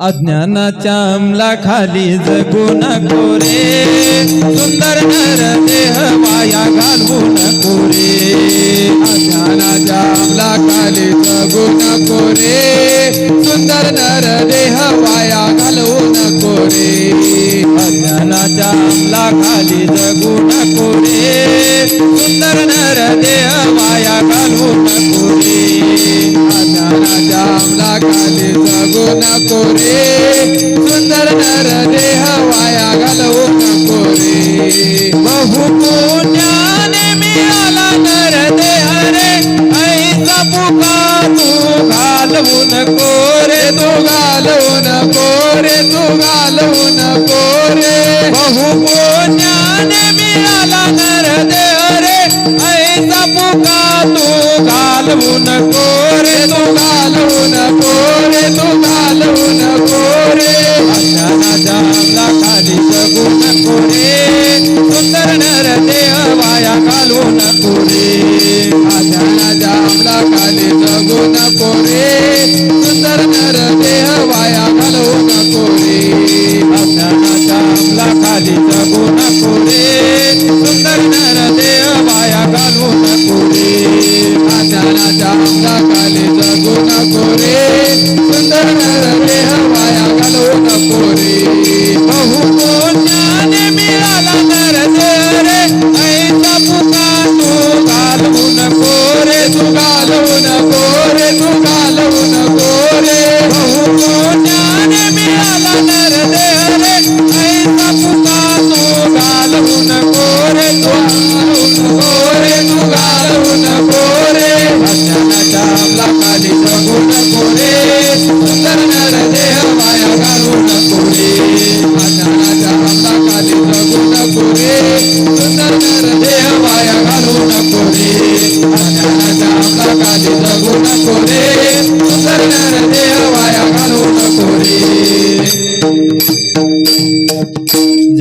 अज्ञानाच्या अंमलाखाली जगू नको रे. सुंदर नर देह वाया घालवू नको रे. अज्ञानाच्या अंमलाखाली जगू नको रे. सुंदर नर देह वाया घालवू नको रे. अज्ञानाच्या अंमलाखाली जगू नको रे. सुंदर नर देह नको रे. सुंदर नर देह वाया घालवू नको रे. बहु पुण्याने मिळाला नर देह रे. ऐसा पुकार तू घालवू नको रे. तू घालवू नको रे. तू घालवू नको रे. बहु पुण्याने मिळाला नर देह रे. ऐसा पुकार तू घालवू नको रे. तू घालवू नको